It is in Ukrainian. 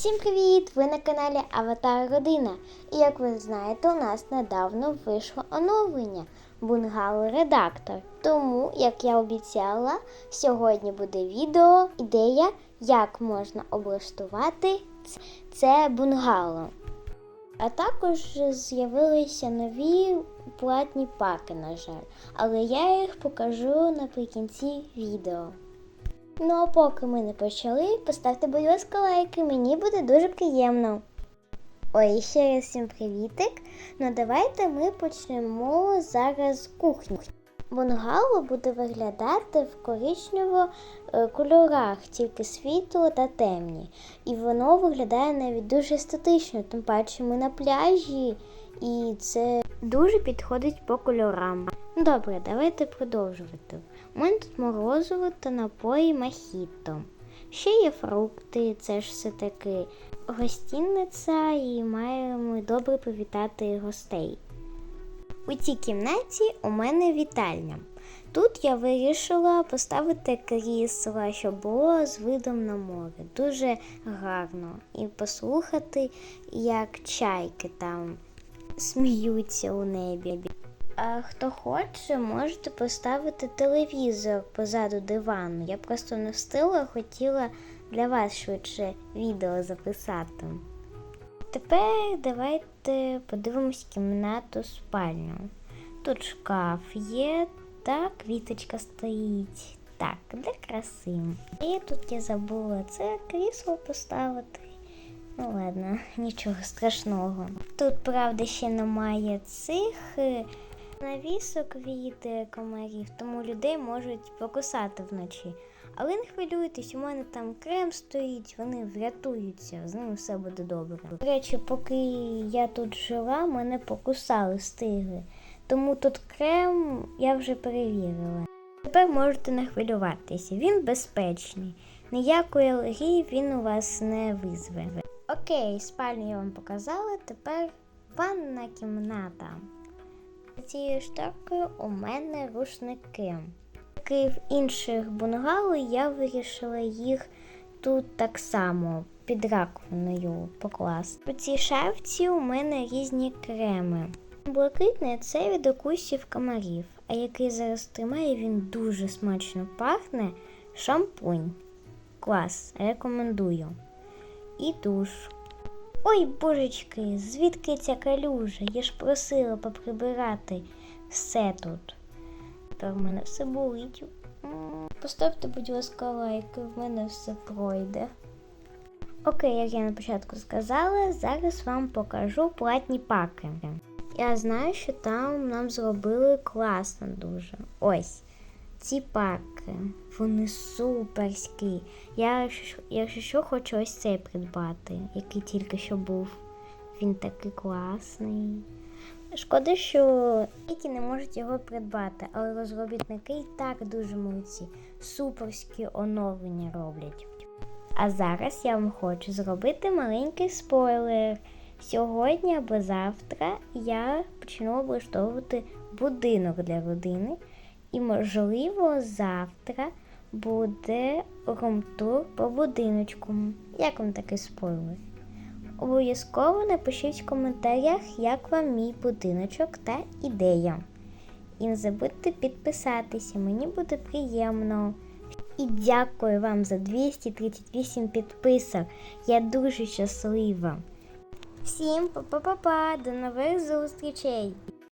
Всім привіт! Ви на каналі Аватар Родина. І як ви знаєте, у нас недавно вийшло оновлення Бунгало Редактор. Тому, як я обіцяла, сьогодні буде відео ідея, як можна облаштувати це бунгало. А також з'явилися нові платні паки, на жаль, але я їх покажу наприкінці відео. Ну а поки ми не почали, поставте, будь ласка, лайки, мені буде дуже приємно. Ой, ще раз всім привітик. Ну давайте ми почнемо зараз з кухні. Бунгало буде виглядати в коричнево е, кольорах, тільки світло та темні. І воно виглядає навіть дуже естетично, тим паче ми на пляжі, і це дуже підходить по кольорам. Добре, давайте продовжувати. У мене тут морозиво та напої мохіто. Ще є фрукти, це ж все таки гостінниця і маємо добре привітати гостей. У цій кімнаті у мене вітальня. Тут я вирішила поставити крісло, щоб було з видом на море. Дуже гарно. І послухати, як чайки там сміються у небі. А хто хоче, можете поставити телевізор позаду дивану. Я просто не встигла, хотіла для вас швидше відео записати. Тепер давайте подивимось кімнату спальню. Тут шкаф є, та квіточка стоїть. Так, для краси. І тут я забула це крісло поставити. Ну ладно, нічого страшного. Тут, правда, ще немає цих е, навісок від е, комарів, тому людей можуть покусати вночі. Але не хвилюйтесь, у мене там крем стоїть, вони врятуються, з ними все буде добре. До речі, поки я тут жила, мене покусали, стигли. Тому тут крем я вже перевірила. Тепер можете не хвилюватися, він безпечний. Ніякої алергії він у вас не визве. Окей, спальню я вам показала, тепер ванна кімната. Цією шторкою у мене рушники. Як і в інших бунгало, я вирішила їх тут так само під раковиною покласти. У цій шафці у мене різні креми. Блакитний це від укусів комарів, а який зараз тримає, він дуже смачно пахне. Шампунь. Клас, рекомендую. І душ. Ой, божечки, звідки ця калюжа? Я ж просила поприбирати все тут. Тепер в мене все болить. Поставте, будь ласка, лайки, в мене все пройде. Окей, як я на початку сказала, зараз вам покажу платні паки. Я знаю, що там нам зробили класно дуже. Ось ці паки. Вони суперські. Я, якщо- що, хочу ось цей придбати, який тільки що був. Він такий класний. Шкода, що які не можуть його придбати, але розробітники і так дуже молодці. Суперські оновлення роблять. А зараз я вам хочу зробити маленький спойлер. Сьогодні або завтра я почну облаштовувати будинок для родини. І, можливо, завтра буде румтур по будиночку. Як вам такий спойлер? Обов'язково напишіть в коментарях, як вам мій будиночок та ідея. І не забудьте підписатися, мені буде приємно. І дякую вам за 238 підписок. Я дуже щаслива. Всім па-па-па-па, до нових зустрічей!